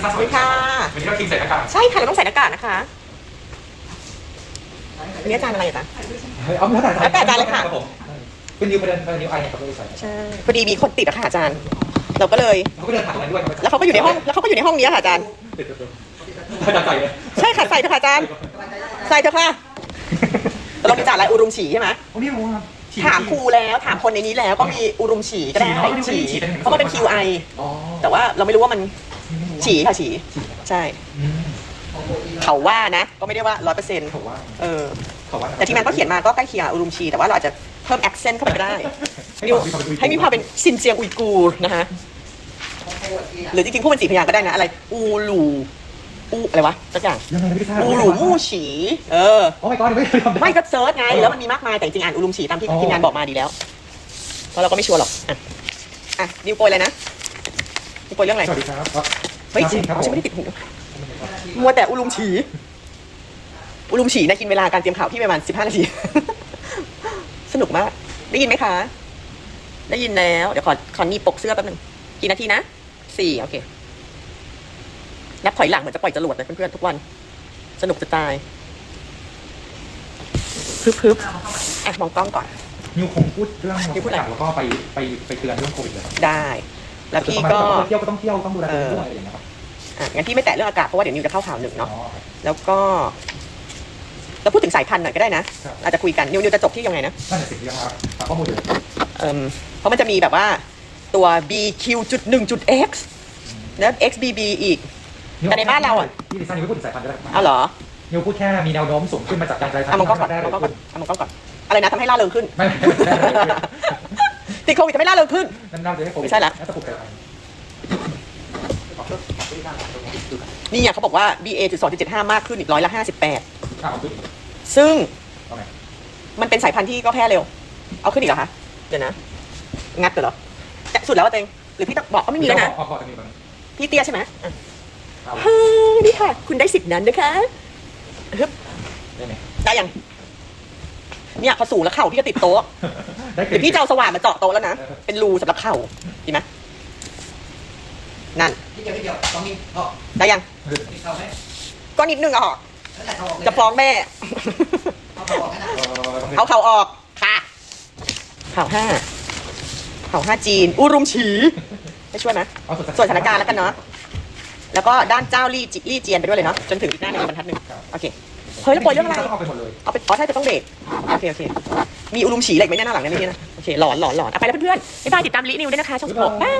ลิซ่าสสวัวัสสดีดีค่ะค่ะ วันนี้เราทีมใส่หน้ากากใช่ค่ะเราต้องใส่หน้ากากนะคะอันนี้อาจารย์อะไรอะจ๊ะ เอาแล้วแต่แล้วแต่อาจารย์เลยค่ะ รับผมเป็นนิวประเด็นเป็นนิวไอเนี่ยเขาไม่ได้ใส่ใช่พอดีมีคนติดอะค่ะอาจารย์ เราก็เลย เขาก็เดินผ่านมาด้วยแล้วเขาก็อยู่ในห้อง แล้วเขาก็อยู่ในห้องนี้ค่ะอาจารย์ ติดตัวอาจารย์ใส่เลยใช่ค่ะใส่เถอะค่ะอาจารย์ ใส่เถอะค่ะแต่เรามีจ่าอะไรอุรุมฉีใช่ไหม โอ้นี่ผมว่าถามครูแล้วถามคนในนี้แล้วก็มีอุรุมฉีก็ได้ฉีเพราะมันเป็น QI อ๋อแต่ว่าเราไม่รู้ว่ามัน ฉีค่ะฉีใช่ เขาว่านะ ก็ไม่ได้ว่าร้อยเปอร์เซ็นต์เขาว่าเออเขาว่าแต่ทีมงานก็เขียนมาก็ใกล้เคียงกับอุรุมชี แต่ว่าเราอาจจะเพิ่ม accent เข้าไปก็ได้ให้มีให้มีความเป็นซินเจียงอุยกูร์นะคะหรือจริงๆพูดเป็นสี่พยางค์ก็ได้นะ อะไร อูหลูอูอะไรวะสักอย่างยังไงไม่ทราบอูหลูมู่ฉีเออโอ้ my god ไม่เคยทำไม่ก็เซิร์ชไงแล้วมันมีมากมายแต่จริงๆอ่านอุรุมฉีตามที่ทีมงานบอกมาดีแล้วเพราะเราก็ไม่ชัวร์หรอกอะอะดิวโปรยอะไรนะดิวโปรยเรื่องอะไรสวัสดีครับ เฮ้ยครับฉันไม่ได้ติดหูมัวแต่อุรุมฉี อุรุมฉีนะกินเวลาการเตรียมข่าวพี่ประมาณสิบห้านาที สนุกมาก ได้ยินไหมคะ ได้ยินแล้ว เดี๋ยวขอขอหนีบปกเสื้อแป๊บหนึงกี่นาทีนะสี่โอเค นับถอยหลังเหมือนจะปล่อยจรวดเลยเพื่อนๆทุกวัน สนุกจะตายพึบพึบอะมองกล้องก่อนนิวคงพูดเรื่องนิวพูดอะไรแล้วก็ไปไปไปเตือนเรื่องโควิดเลยได้ แล้วพี่ก็เที่ยวก็ต้องเที่ยวต้องดูแลตัวเองด้วยอะไรอย่างเงี้ยครับอะงั้นพี่ไม่แตะเรื่องอากาศเพราะว่าเดี๋ยวนิวจะเข้าข่าวหนึ่งอ๋อเนาะแล้วก็แล้วพูดถึงสายพันธุ์หน่อยก็ได้นะครับอาจจะคุยกันนิวนิวจะจบที่ยังไงนะนั่นแหละสิ่งที่ครับหาข้อมูลอยู่เอิ่มเพราะมันจะมีแบบว่าตัว BQ.1.x แล้ว XBB อีกแต่ในบ้านเราอะพี่ลิซ่านิวไม่พูดถึงสายพันธุ์ได้เอาเหรอนิวพูดแค่มีแนวโน้มสูงขึ้นมาจากการกลายพันเอาธุ์มองกล้องก่อนได้เอาเลมองกล้องก่อนยเอามองกล้องก่อนอะไรนะทำให้ล่าเริงขึ้นไม่ไม่ไม่ไม่ไม่ ติดโควิดทำให้ล่าเริงขึ้นนั่นน่าจะให้โควิดไม่ใช่ละ น่าจะปลุกใจพันธุ์นี่อะเขาบอกว่า BA.2.75 มากขึ้นอีกร้อยละ58อ้าวปึ๊บซึ่งเอาไงมันเป็นสายพันธุ์ที่ก็แพร่เร็ว เอาขึ้นอีกเหรอคะ เดี๋ยวนะ งัดเหรอแต่สุดแล้วว่าเต็งหรือพี่ต้องบอกก็ไม่มีแล้วนะออกก่อนจะมีก่อนพี่เตี้ยใช่ไหมอะเอาฮ่านี่ค่ะ คุณได้สิทธิ์นั้นนะคะฮึบได้ไหม ได้ยัง เนี่ยพอสูงแล้วเข่าพี่จะติดโต๊ะได้เดี๋ยวพี่จะเอาสว่านมาเจาะโต๊ะแล้วนะ เป็นรูสำหรับเข่าดีไหมนั่นพี่เดียวพี่เดียวต้องมีออกได้ยังมีเขาไหมก็นิดนึงอะหอกแล้วแต่เขาออกเลยจะฟ้องแม่เอาเขาออกให้นะเอาเข่าออกค่ะ เข่าห้า เข่าห้าจีน อุรุมฉีไม่ช่วยไหมเอาส่วนสถานการณ์แล้วกันเนาะ แล้วก็ด้านเจ้าลี่จิลี่เจียนไปด้วยเลยเนาะ จนถึงอีกหน้าหนึ่งบรรทัดหนึ่งโอเค เฮ้ยแล้วปล่อยเรื่องอะไร เอาไปหมดเลยเอาไปอ๋อใช่จะต้องเบรกโอเคโอเค มีอุรุมฉีอะไรอีกไหมเนี่ยหน้าหลังเนี่ยไม่มีนะ โอเค หลอนหลอนหลอนเอาไปแล้วเพื่อนๆบ๊ายบายติดตามลินิวด้วยนะคะ ช่องสปอร์ตบาย